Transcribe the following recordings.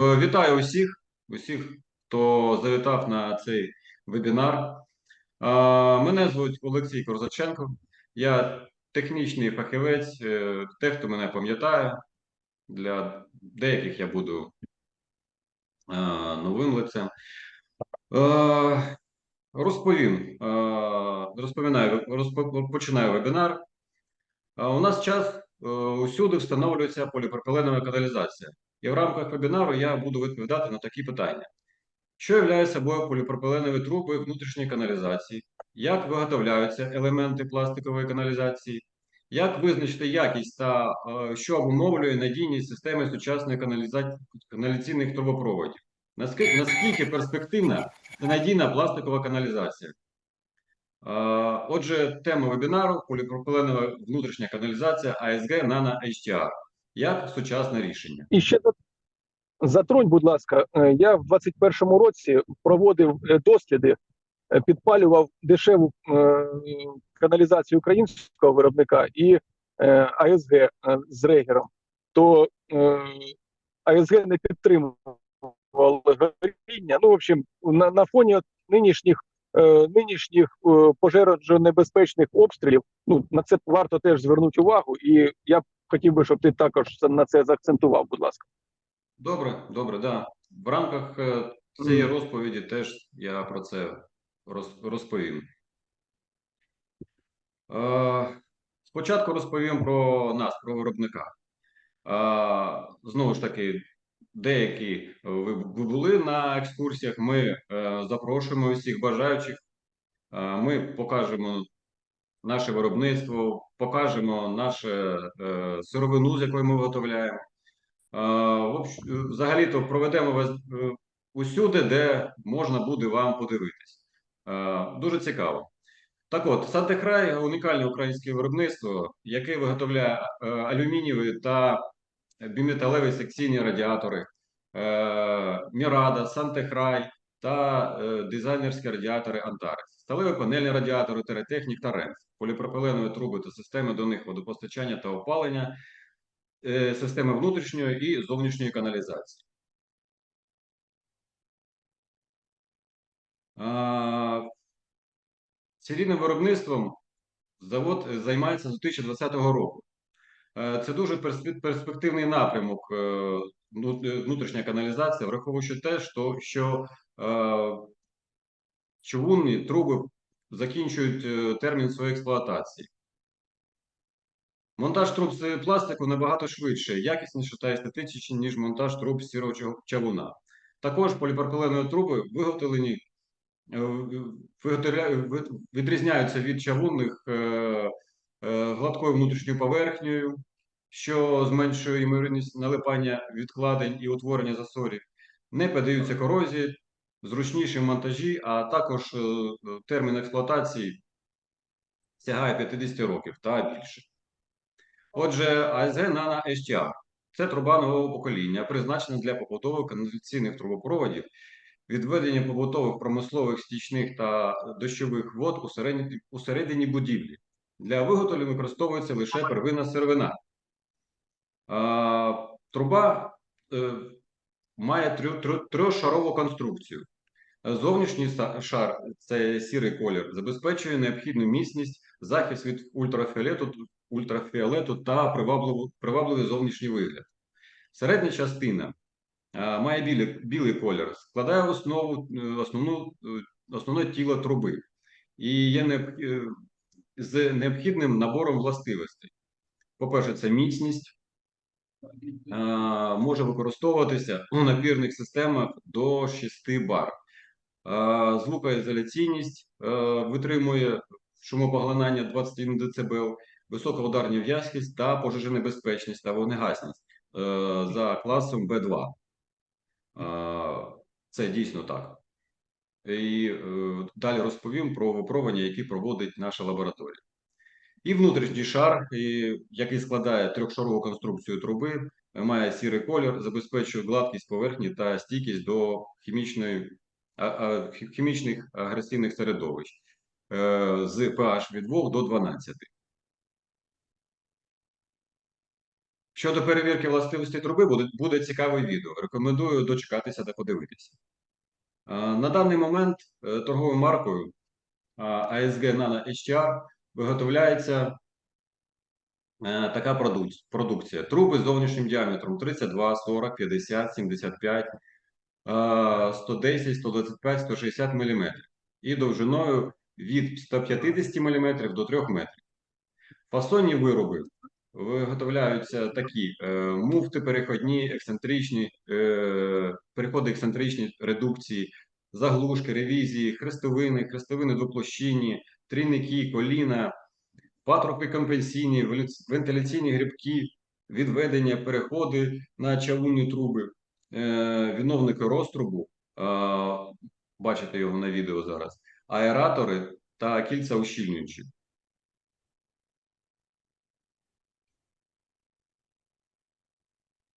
Е, Вітаю усіх, усіх, хто завітав на цей вебінар. Е, Мене звуть Олексій Корзаченко. Я технічний фахівець. Е, Те, хто мене пам'ятає, для деяких я буду новим лицем. Розповім, е, розповідаю, починаю вебінар. У нас час усюди встановлюється поліпропиленова каналізація. І в рамках вебінару я буду відповідати на такі питання. Що являє собою поліпропиленові труби внутрішньої каналізації? Як виготовляються елементи пластикової каналізації? Як визначити якість та е, що обумовлює надійність системи сучасної каналізації каналізаційних трубопроводів? Наскільки, наскільки перспективна та надійна пластикова каналізація? Е, Отже, тема вебінару поліпропиленова внутрішня каналізація АСГ Nano HTR. Як сучасне рішення? І ще затронь, будь ласка, е, я в 21-му році проводив е, досліди, е, підпалював дешеву каналізацію українського виробника і АСГ з регером. То АСГ не підтримував горіння. Ну, в общем, на, на фоні нинішніх нинішніх пожежонебезпечних обстрілів, ну на це варто теж звернути увагу, і я хотів би, щоб ти також на це заакцентував, будь ласка. Добре, добре, да. В рамках е, цієї розповіді теж я про це розповім. Е, Спочатку розповім про нас, про виробника. Е, Знову ж таки, деякі ви, були на екскурсіях. Ми запрошуємо усіх бажаючих. Ми покажемо наше виробництво, покажемо наше е, сировину, з якої ми виготовляємо. Е, Взагалі-то проведемо вас е, усюди, де можна буде вам подивитись. Е, Дуже цікаво. Так от, Сантехрай унікальне українське виробництво, яке виготовляє е, алюмінієві та біметалеві секційні радіатори, е, Мірада, Сантехрай та е, дизайнерські радіатори Антарес, сталеві панельні радіатори, Теретехнік та Ренс, поліпропиленові труби та системи до них водопостачання та опалення, е, системи внутрішньої і зовнішньої каналізації. Серійним виробництвом завод займається з 2020 року. Е, Це дуже перспективний напрямок е, ну, е, внутрішня каналізація, враховуючи те, що, човунні труби закінчують е, термін своєї експлуатації. Монтаж труб з пластику набагато швидше, якісніше та естетичніше, ніж монтаж труб з сірого чавуна. Також поліпропиленові труби виготовлені е, відрізняються від чавунних е, гладкою внутрішньою поверхнею, що зменшує ймовірність налипання відкладень і утворення засорів, не піддаються корозії, зручніші монтажі, а також е, термін експлуатації сягає 50 років та більше. Отже, АСГ Nano HTR – це труба нового покоління, призначена для побудови каналізаційних трубопроводів, відведення побутових промислових стічних та дощових вод усередині, усередині будівлі. Для виготовлення використовується лише первинна сировина. Труба е, має трьох- конструкцію. Зовнішній шар це сірий колір, забезпечує необхідну міцність, захист від ультрафіолету, ультрафіолету та привабливий зовнішній вигляд. Середня частина має білий, білий колір, складає основу, основну, основне тіло труби і є е, з необхідним набором властивостей. По-перше, це міцність, може використовуватися у напірних системах до 6 бар. Звукоізоляційність е, витримує шумопоглинання 21 дБ, висока ударна в'язкість та пожежонебезпечність та вогнегасність е, за класом Б2. Це дійсно так. І е, далі розповім про випробування, які проводить наша лабораторія. І внутрішній шар, який складає трьохшарову конструкцію труби, має сірий колір, забезпечує гладкість поверхні та стійкість до хімічної, хімічних агресивних середовищ е, з pH від 2 до 12. Щодо перевірки властивостей труби, буде, буде цікаве відео. Рекомендую дочекатися та подивитися. Е, На даний момент е, торговою маркою ASG Nano HTR виготовляється е, така продукція. Труби з зовнішнім діаметром 32, 40, 50, 75, е, 110, 125, 160 мм і довжиною від 150 мм до 3 метрів. Фасонні вироби виготовляються такі е, муфти переходні, ексцентричні, е, переходи ексцентричні, редукції, заглушки, ревізії, хрестовини, хрестовини двоплощинні, трійники, коліна, патрубки компенсійні, вентиляційні грибки, відведення, переходи на чавунні труби, е, відновники розтрубу, бачите його на відео зараз, аератори та кільця ущільнюючі.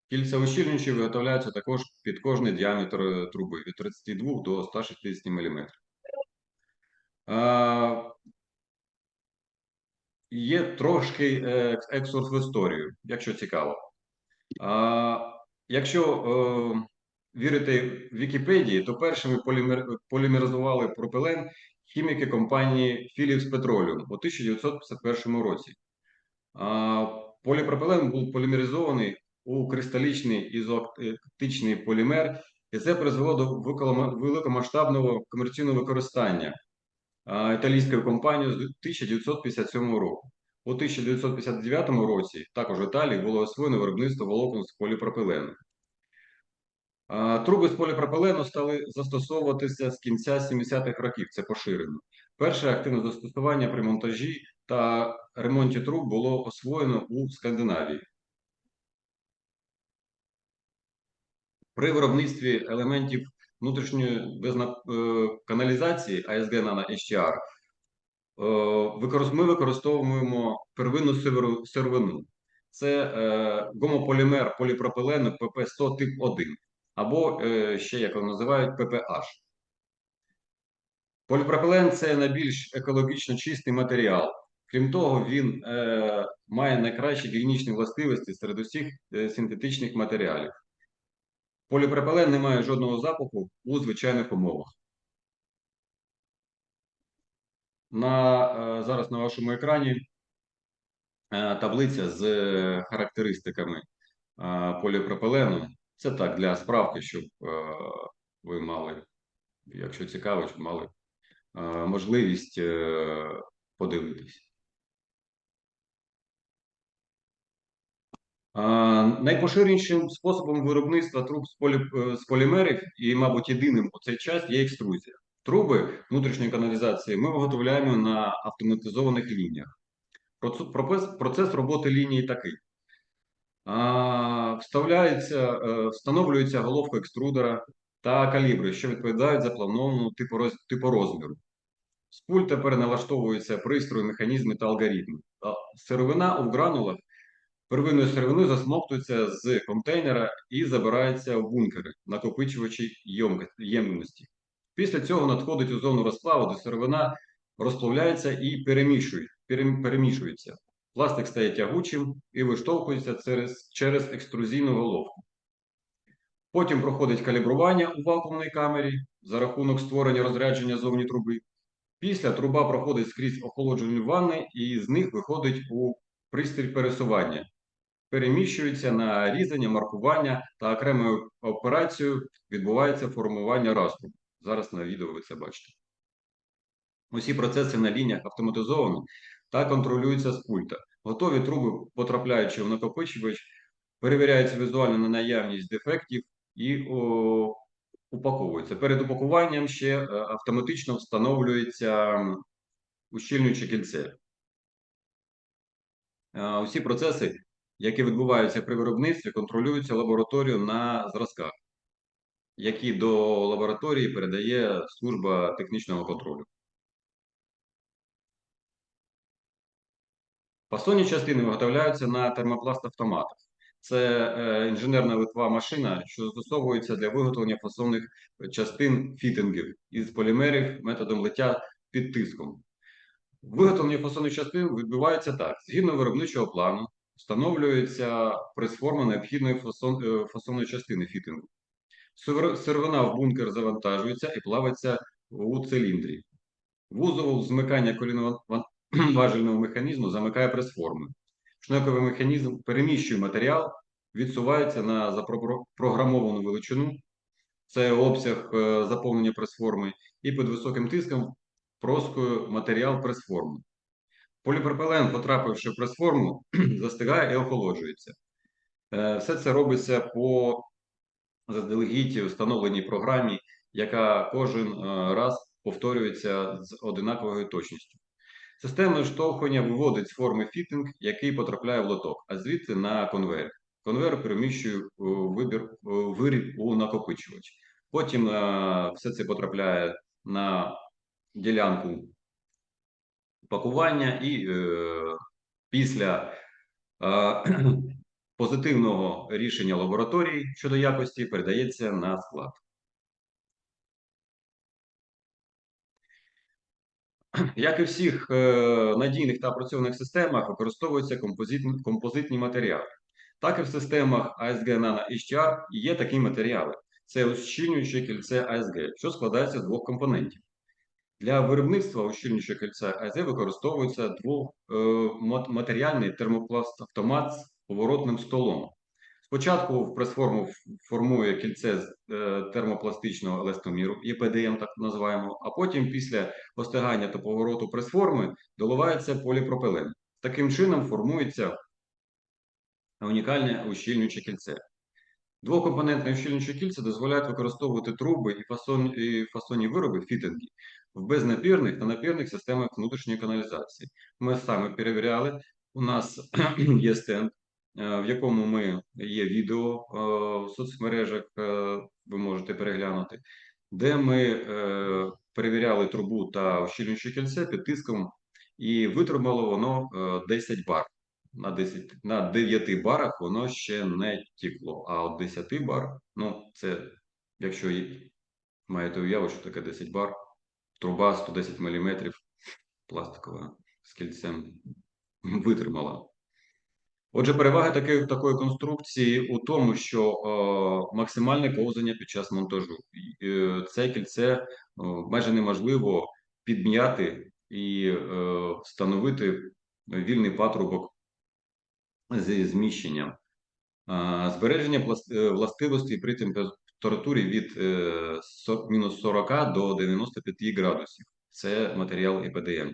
Кільця ущільнюючі виготовляються також під кожний діаметр е, труби від 32 до 160 мм. Є трошки е, екскурс в історію, якщо цікаво. Якщо е, вірити Вікіпедії, то першими полімеризували пропилен хіміки компанії Philips Petroleum у 1951 році. Поліпропилен був полімеризований у кристалічний ізооптичний полімер, і це призвело до великомасштабного комерційного використання італійською компанією з 1957 року. У 1959 році також в Італії було освоєно виробництво волокон з поліпропилену. Труби з поліпропилену стали застосовуватися з кінця 70-х років. Це поширено. Перше активне застосування при монтажі та ремонті труб було освоєно у Скандинавії. При виробництві елементів внутрішньої е, каналізації ASG Nano HTR е, ми використовуємо первинну сировину. Це е, гомополімер поліпропилену PP100 тип 1 або ще як його називають PPH. Поліпропилен це найбільш екологічно чистий матеріал. Крім того, він е, має найкращі гігієнічні властивості серед усіх синтетичних матеріалів. Поліпропилен не має жодного запаху у звичайних умовах. На, е, зараз на вашому екрані е, таблиця з е, характеристиками поліпропилену. Це так для справки, щоб ви мали, якщо цікаво, щоб мали можливість подивитись. Найпоширенішим способом виробництва труб з, полі, е, з полімерів і, мабуть, єдиним у цей час є екструзія. Труби внутрішньої каналізації ми виготовляємо на автоматизованих лініях. Проц- Процес роботи лінії такий. Вставляється, е, встановлюється головка екструдера та калібри, що відповідають за планованому типу, типу розміру. З пульта переналаштовуються пристрої, механізми та алгоритми. Сировина у гранулах первинною сировиною засмоктується з контейнера і забирається в бункери, накопичувачі ємності. Після цього надходить у зону розплаву, де сировина розплавляється і перемішує, перемішується. Пластик стає тягучим і виштовхується через, через екструзійну головку. Потім проходить калібрування у вакуумній камері за рахунок створення розрядження зовні труби. Після труба проходить скрізь охолоджувальні ванни і з них виходить у пристрій пересування. Переміщується на різання, маркування та окремою операцією відбувається формування раструбу. Зараз на відео ви це бачите. Усі процеси на лініях автоматизовані та контролюються з пульта. Готові труби, потрапляючи в накопичувач, перевіряються візуально на наявність дефектів і о, упаковуються. Перед упакуванням ще е, автоматично встановлюється ущільнююче кільце. Е, Усі процеси, які відбуваються при виробництві, контролюються лабораторією на зразках, які до лабораторії передає служба технічного контролю. Фасонні частини виготовляються на термопласт-автоматах. Це е, інженерна литва машина, що застосовується для виготовлення фасонних частин фітингів із полімерів методом лиття під тиском. Виготовлення фасонних частин відбувається так: згідно виробничого плану, встановлюється прес-форма необхідної фасон, е, фасонної частини фітингу. Сировина в бункер завантажується і плавиться у циліндрі. Вузол змикання коліново-важельного механізму замикає прес-форми. Шнековий механізм переміщує матеріал, відсувається на запрограмовану величину, це обсяг е, заповнення прес-форми, і під високим тиском проскує матеріал прес-форми. Поліпропилен, потрапивши в прес-форму, застигає і охолоджується. Е, Все це робиться по заздалегідь встановленій програмі, яка кожен е, раз повторюється з одинаковою точністю. Система штовхування виводить з форми фітинг, який потрапляє в лоток, а звідти на конвейер. Конвейер переміщує е, вибір, виріб у накопичувач. Потім все це потрапляє на ділянку пакування і е, після е, позитивного рішення лабораторії щодо якості передається на склад. Як і в всіх е, надійних та опрацьованих системах, використовуються композитні, композитні матеріали. Так і в системах ASG Nano HDR є такі матеріали. Це ущільнююче кільце ASG, що складається з двох компонентів. Для виробництва ущільнюючого кільця ASG використовується двоматеріальний термопласт автомат з поворотним столом. Спочатку в прес-форму формує кільце з е, термопластичного еластоміру, ЄПДМ так називаємо, а потім після остигання та повороту прес-форми доливається поліпропилен. Таким чином формується унікальне ущільнююче кільце. Двокомпонентне ущільнююче кільце дозволяють використовувати труби і фасонні вироби фітинги в безнапірних та напірних системах внутрішньої каналізації. Ми саме перевіряли, у нас є стенд, е, в якому ми є відео е, в соцмережах, е, ви можете переглянути, де ми перевіряли трубу та ущільнююче кільце під тиском, і витримало воно е, 10 бар. На 10, на 9 барах воно ще не тікло, а от 10 бар, ну це якщо маєте уяву, що таке 10 бар, труба 110 мм пластикова з кільцем витримала. Отже, перевага такої, такої конструкції у тому, що е, максимальне ковзання під час монтажу. Е, це кільце е, майже неможливо підм'яти і е, встановити вільний патрубок зі зміщенням. Збереження е, властивостей при температурі від е, мінус 40 до 95 градусів. Це матеріал ЕПДМ.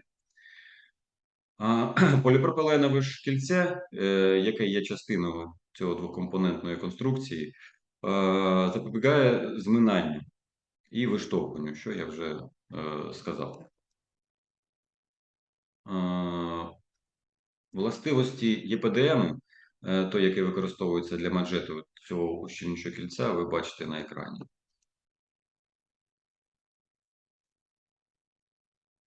А, Поліпропиленове ж кільце, е, яке є частиною цього двокомпонентної конструкції, е, запобігає зминанню і виштовхуванню, що я вже сказав. Властивості ЄПДМ, е, той, який використовується для манжету цього ущільнюючого кільця, ви бачите на екрані.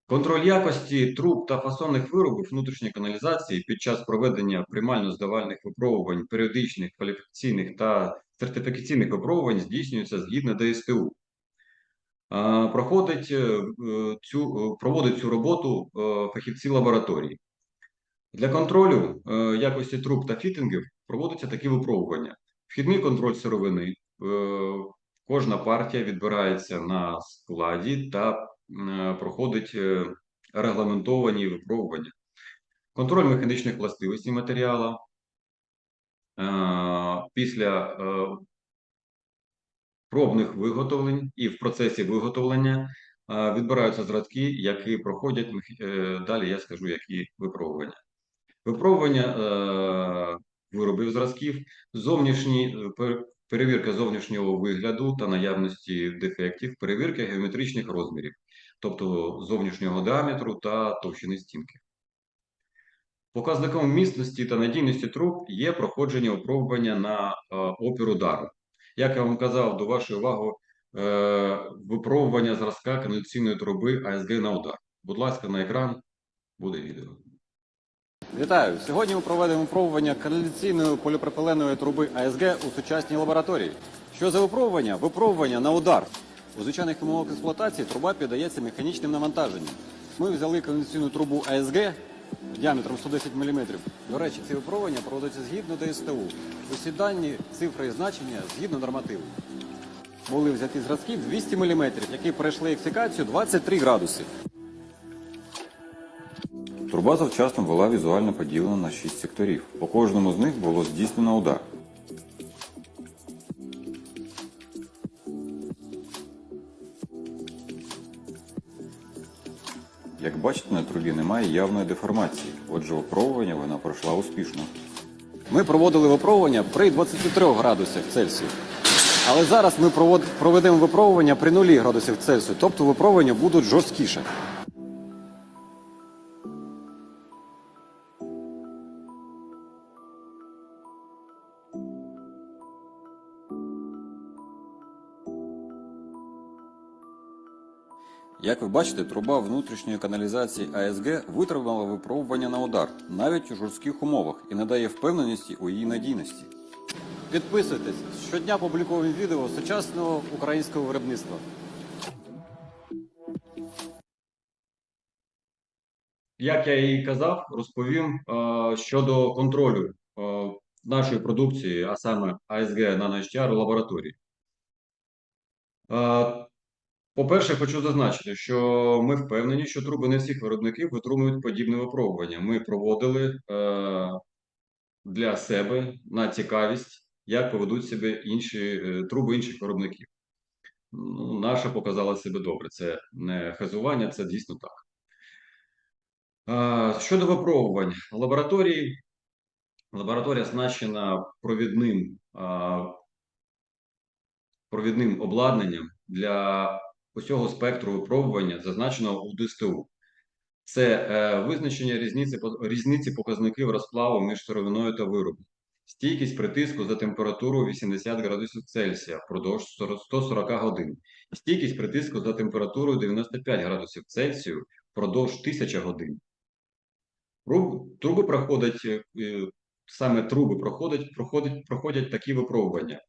Контроль якості труб та фасонних виробів внутрішньої каналізації під час проведення приймально-здавальних випробувань, періодичних, кваліфікаційних та сертифікаційних випробувань здійснюється згідно ДСТУ. Проходить е, цю, проводить цю роботу е, фахівці лабораторії. Для контролю е, якості труб та фітингів проводяться такі випробування. Вхідний контроль сировини. Е, кожна партія відбирається на складі та е, проходить е, регламентовані випробування. Контроль механічних властивостей матеріалу. Після пробних виготовлень і в процесі виготовлення відбираються зразки, які проходять далі. Я скажу, які випробування. Випробування виробів зразків, зовнішні е, перевірка зовнішнього вигляду та наявності дефектів, перевірка геометричних розмірів, тобто зовнішнього діаметру та товщини стінки. Показником міцності та надійності труб є проходження випробування на е, опір удару. Як я вам казав, до вашої уваги е, випробування зразка каналізаційної труби АСГ на удар. Будь ласка, на екран буде відео. Вітаю! Сьогодні ми проведемо випробування каналізаційної поліпропиленової труби АСГ у сучасній лабораторії. Що за випробування? Випробування на удар. У звичайних умовах експлуатації труба піддається механічним навантаженням. Ми взяли каналізаційну трубу АСГ діаметром 110 мм. До речі, ці випробування проводяться згідно ДСТУ. Усі дані, цифри і значення згідно нормативу. Були взяті зразки 200 мм, які пройшли ексикацію 23 градуси. Труба завчасно була візуально поділена на 6 секторів. По кожному з них було здійснено удар. Як бачите, на трубі немає явної деформації, отже, випробування вона пройшла успішно. Ми проводили випробування при 23 градусах Цельсію. Але зараз ми проведемо випробування при 0 градусах Цельсію, тобто випробування будуть жорсткіше. Як ви бачите, труба внутрішньої каналізації АСГ витримала випробування на удар навіть у жорстких умовах і надає впевненості у її надійності. Підписуйтесь, щодня публікуємо відео сучасного українського виробництва. Як я і казав, розповім е, щодо контролю е, нашої продукції, а саме АСГ на NanoHDR у лабораторії. Е, По-перше, хочу зазначити, що ми впевнені, що труби не всіх виробників витримують подібне випробування. Ми проводили е, для себе на цікавість, як поведуть себе інші е, труби інших виробників. Ну, наша показала себе добре. Це не хазування, це дійсно так. А, Щодо випробувань лабораторії, лабораторія оснащена провідним, а, провідним обладнанням для усього спектру випробування, зазначеного у ДСТУ. Це е, визначення різниці, різниці показників розплаву між сировиною та виробом, стійкість притиску за температуру 80 градусів Цельсія впродовж 140 годин, стійкість притиску за температурою 95 градусів Цельсію впродовж 1000 годин. Труби проходять, е, саме труби проходять, проходять, проходять такі випробування.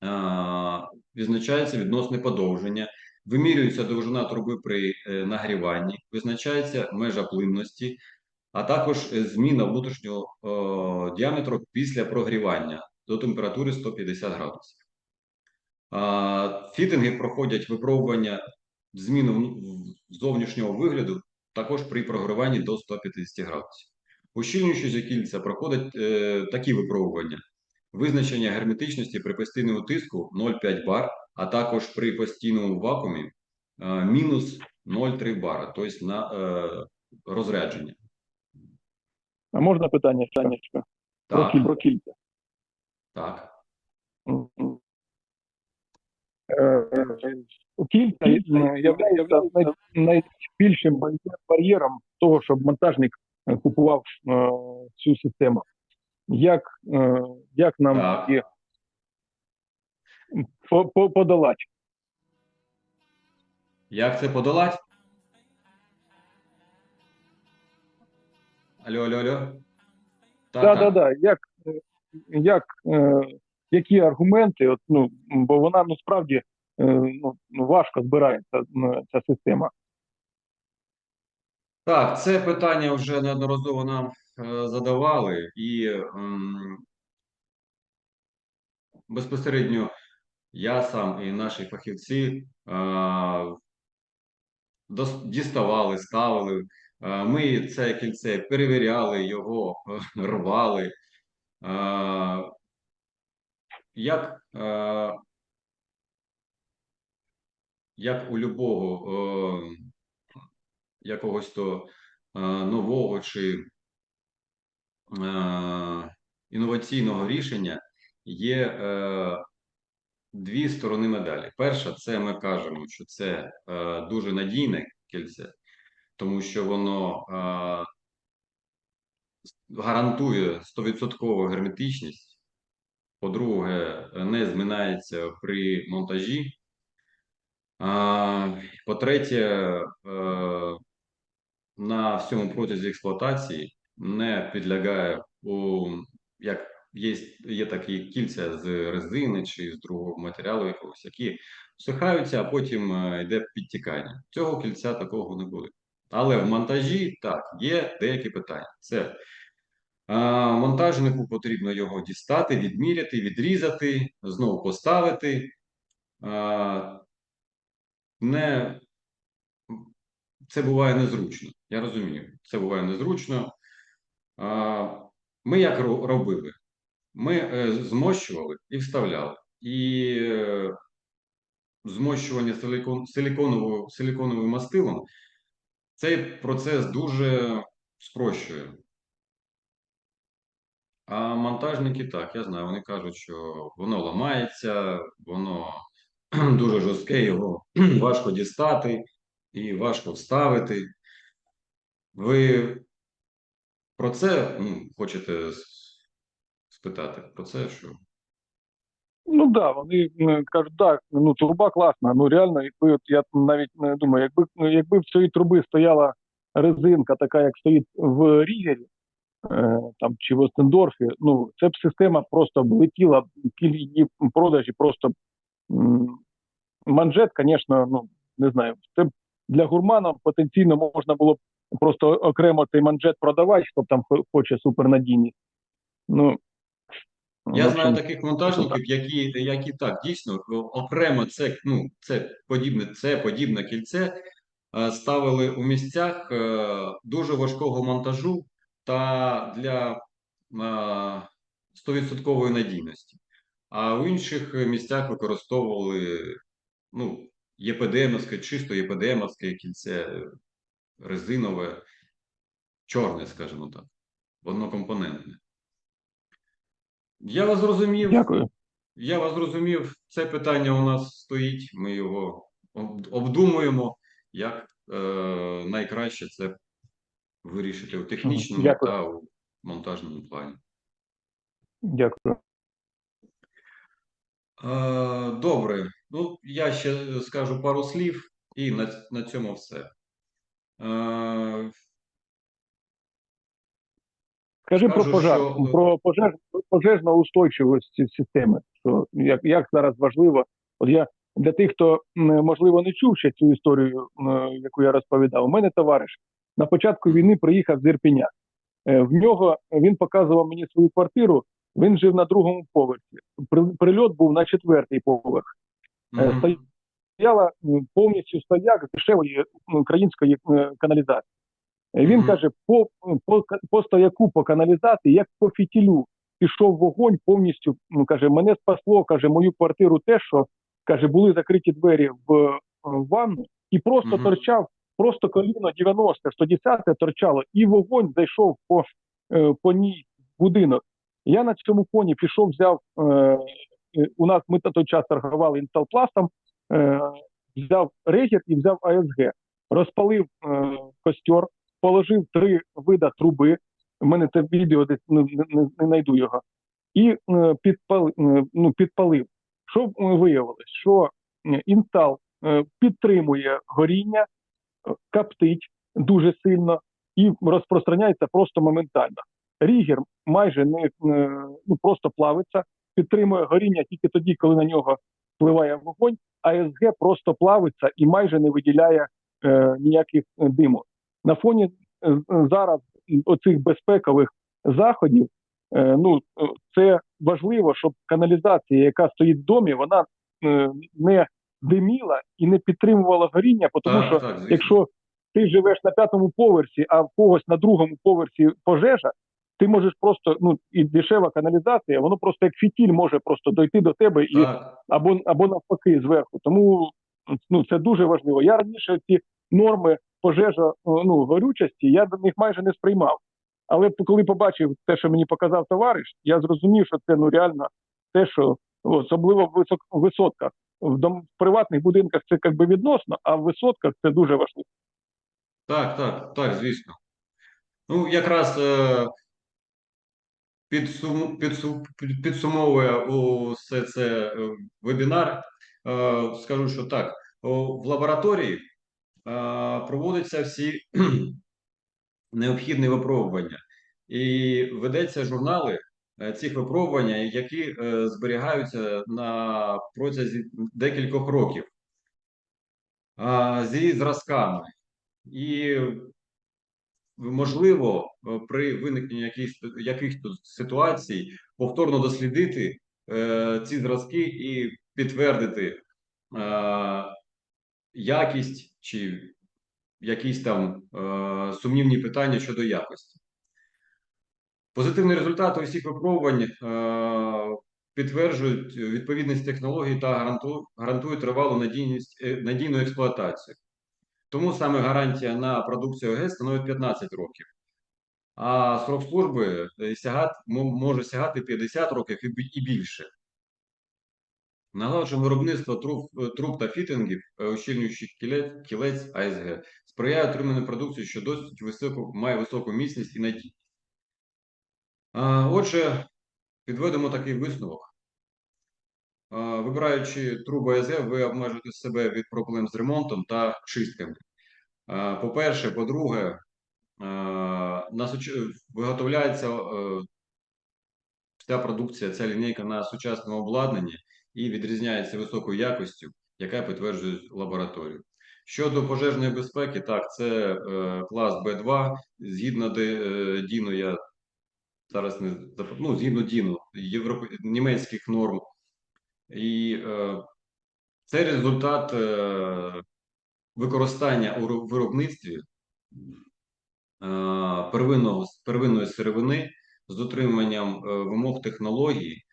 А, Відзначається відносне подовження, вимірюється довжина труби при е, нагріванні, визначається межа плинності, а також е, зміна внутрішнього е, діаметру після прогрівання до температури 150 градусів. Фітинги проходять випробування зміну зовнішнього вигляду також при прогріванні до 150 градусів. Ущільнюючі кільця проходять е, такі випробування. Визначення герметичності при постійному тиску 0,5 бар, а також при постійному вакуумі е, мінус 0,3 бара, тобто на е, розрядження. А можна питання? Танечка? Так, про кільця. так. Е, е, Кільця е, являється най- найбільшим бар'єром того, щоб монтажник е, купував е, цю систему. Як, е, як нам по- подолати? Як це подолати? Алло, алло, алло. Так, Так, так, так. Як, е, як, е, які аргументи, от, ну, бо вона ну, справді е, ну, ну, важко збирається ну, ця система. Так, це питання вже неодноразово нам е, задавали, і ем, безпосередньо я сам і наші фахівці е, діставали, ставили. Е, Ми це кільце перевіряли, його е, рвали. Е, Як, е, як у любого е, якогось то е, нового чи е, інноваційного рішення є е, дві сторони медалі. Перша, це ми кажемо, що це е, дуже надійне кільце, тому що воно е, гарантує 100% герметичність. По-друге, не зминається при монтажі. По-третє, е, на всьому протязі експлуатації не підлягає у як є, є такі кільця з резини чи з другого матеріалу якогось, які всихаються, а потім е, йде підтікання. Цього кільця такого не буде. Але в монтажі так, є деякі питання. Це а, монтажнику потрібно його дістати, відміряти, відрізати, знову поставити. А, не, це буває незручно. Я розумію, це буває незручно. Ми як робили? Ми е, змощували і вставляли. І е, змощування силикон, силиконовою, силиконовим мастилом цей процес дуже спрощує. А монтажники так, я знаю, вони кажуть, що воно ламається, воно дуже жорстке, його важко дістати і важко вставити. Ви про це хочете спитати? Про це що? Ну так, да, вони кажуть, так, ну труба класна. Ну реально, якби от я навіть не думаю, якби якби в цієї труби стояла резинка, така як стоїть в Рігері, е, там чи в Остендорфі, ну це б система просто б летіла, її продажі просто манжет, звісно, ну не знаю, це б для гурмана потенційно можна було б просто окремо цей манжет продавати, хто там хоче супернадійність. Ну, Я знаю таких монтажників, які, які так дійсно окремо це, ну, це подібне, це подібне кільце е, ставили у місцях е, дуже важкого монтажу та для е, 100% надійності. А в інших місцях використовували ну, ЄПДМовське, чисто ЄПДМовське кільце, е, резинове, чорне, скажімо так, однокомпонентне. Я вас зрозумів. Дякую. Я вас зрозумів, це питання у нас стоїть, ми його обдумуємо, як е, найкраще це вирішити у технічному Дякую. та у монтажному плані. Дякую. Е, добре, ну я ще скажу пару слів, і на, на цьому все. Е, Скажи про пожар, що- про пожеж, пожежну устойчивість ці- системи. Що як, як зараз важливо? От я для тих, хто можливо не чув ще цю історію, яку я розповідав. У мене товариш на початку війни приїхав з Ірпеня. Е, В нього він показував мені свою квартиру. Він жив на другому поверсі. При- Прильот був на четвертий поверх. Е, мгм. Стояла повністю стояк дешевої української е, каналізації. Е, Він каже, по, по, по стояку по каналізації, як по фітілю, пішов вогонь повністю. Ну, каже, мене спасло, каже, мою квартиру те, що каже, були закриті двері в, е, в ванну, і просто Мгм. торчав, просто коліно 90, 110 торчало, і вогонь зайшов по, по ній в будинок. Я на цьому фоні пішов, взяв. Е, у нас ми на той час торгували інсталпластом, е, взяв регір і взяв АСГ, розпалив е, костер, положив три вида труби. У мене це відео десь ну, не, не, не знайду його. І е, підпали, е, ну, підпалив. Що е, виявилось? Що е, інстал е, підтримує горіння, коптить дуже сильно і розпространяється просто моментально. Рігер майже не ну, просто плавиться, підтримує горіння тільки тоді, коли на нього впливає вогонь, а СГ просто плавиться і майже не виділяє е, ніяких е, диму. На фоні е, зараз оцих безпекових заходів, е, ну е, це важливо, щоб каналізація, яка стоїть в домі, вона е, не диміла і не підтримувала горіння, тому Так, що так, якщо ти живеш на п'ятому поверсі, а в когось на другому поверсі пожежа, ти можеш просто ну і дешева каналізація, воно просто як фітіль може просто дойти до тебе і або або навпаки зверху. Тому ну це дуже важливо. Я раніше ці норми пожежа ну горючості, я до них майже не сприймав. Але коли побачив те, що мені показав товариш, я зрозумів, що це ну реально те, що особливо в висок, висотках. В, дом, в приватних будинках це якби відносно, а в висотках це дуже важливо. Так, так, так, звісно. Ну, якраз е, підсум, підсум, підсумовує усе це е, вебінар, е, скажу, що так, в лабораторії е, проводяться всі необхідні випробування, і ведеться журнали цих випробувань, які зберігаються на протязі декількох років. Зі зразками. І можливо, е, при виникненні якихось, якихось ситуацій повторно дослідити е, ці зразки і підтвердити е, якість чи якісь там е, сумнівні питання щодо якості. Позитивні результати усіх випробувань е, підтверджують відповідність технологій та гарантують тривалу надійність, е, надійну експлуатацію. Тому саме гарантія на продукцію ОГЕС становить 15 років. А срок служби е, сягати, може сягати 50 років і більше. Налагоджуємо виробництво труб, е, труб та фітингів, е, ущільнюючих кілець, кілець АСГ, сприяє отриманню продукції, що досить високу, має високу міцність і надійність. Отже, підведемо такий висновок. Вибираючи трубу АСГ, ви обмежуєте себе від проблем з ремонтом та чистками. По-перше, по-друге, виготовляється е, вся продукція, ця лінійка на сучасному обладнанні і відрізняється високою якостю, яка підтверджує лабораторію. Щодо пожежної безпеки, так, це е, клас Б2, згідно е, Діну, я зараз не ну, згідно Діну, європ... німецьких норм. І е, це результат е, використання у виробництві е, первинного, первинної сировини з дотриманням вимог технології,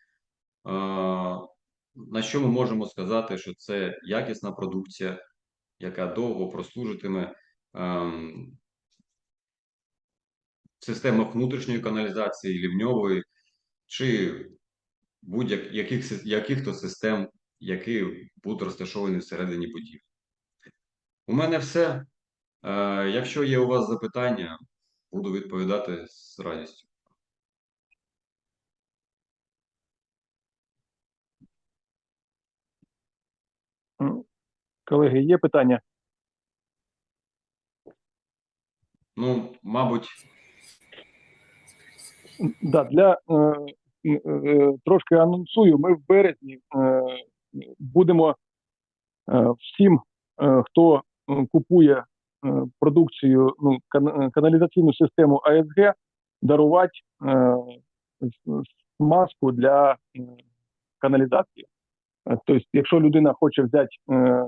на що ми можемо сказати, що це якісна продукція, яка довго прослужитиме ем, в системах внутрішньої каналізації, лівньової чи будь-яких яких-то систем, які будуть розташовані всередині будівлі. У мене все. Е, Якщо є у вас запитання, буду відповідати з радістю. Колеги, є питання? Ну, мабуть, Да, для е, трошки анонсую. Ми в березні е, будемо е, всім, е, хто е, купує е, продукцію, ну кан- е, каналізаційну систему АСГ, дарувати е, маску для е, каналізації. Е, Тобто, якщо людина хоче взяти е,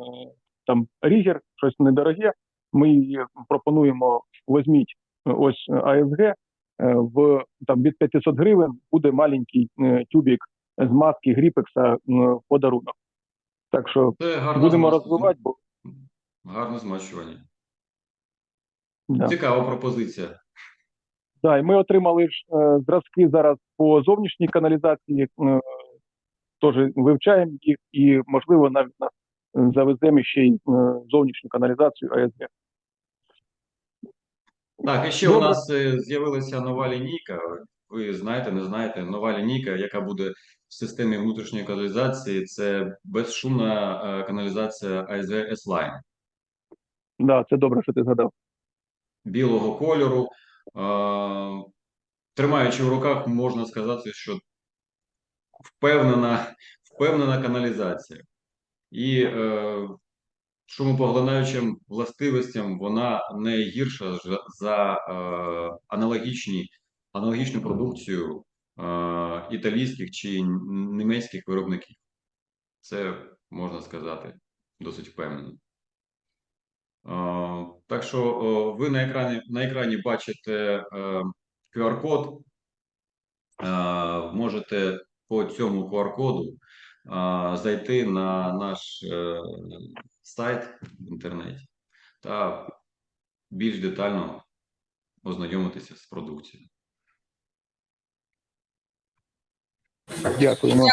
там рігер, щось недороге, ми її пропонуємо візьміть е, ось е, АСГ е, в там від 500 гривень буде маленький е, тюбік з маски Гріпекса е, в подарунок. Так що будемо розвивати, бо гарне змащування. да. Цікава пропозиція. Да, і ми отримали ж е, зразки зараз по зовнішній каналізації. Е, теж вивчаємо їх і, можливо, навіть е, завеземо ще й е, зовнішню каналізацію АСГ. Так, і ще Добре. у нас е, з'явилася нова лінійка. Ви знаєте, не знаєте, нова лінійка, яка буде в системі внутрішньої каналізації. Це безшумна е, каналізація ASV S-Line Да, це добре, що ти згадав. білого кольору. Е, Тримаючи в руках, можна сказати, що впевнена, впевнена каналізація. І е, шумопоглинаючим властивостям вона не гірша за е, аналогічні, аналогічну продукцію е, італійських чи німецьких виробників. Це можна сказати досить впевнено. Е, так що ви на екрані, на екрані бачите QR-код. Можете по цьому QR-коду зайти на наш сайт в інтернеті та більш детально ознайомитися з продукцією. Дякуємо.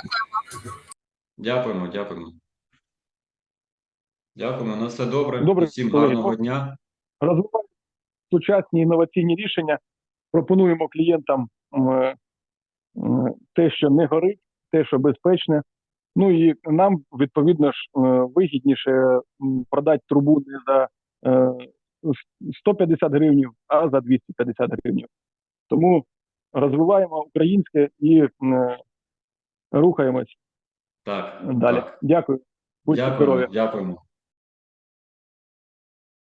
Дякуємо, дякуємо. Дякуємо. На все добре. Добре, Всім гарного дня. Розвиваємо сучасні інноваційні рішення. Пропонуємо клієнтам е, те, що не горить, те, що безпечне. Ну і нам відповідно ж е, вигідніше продати трубу не за е, 150 гривень, а за 250 гривень. Тому розвиваємо українське і е, рухаємось Так, далі. так. Дякую. Будьте здорові. дякуємо.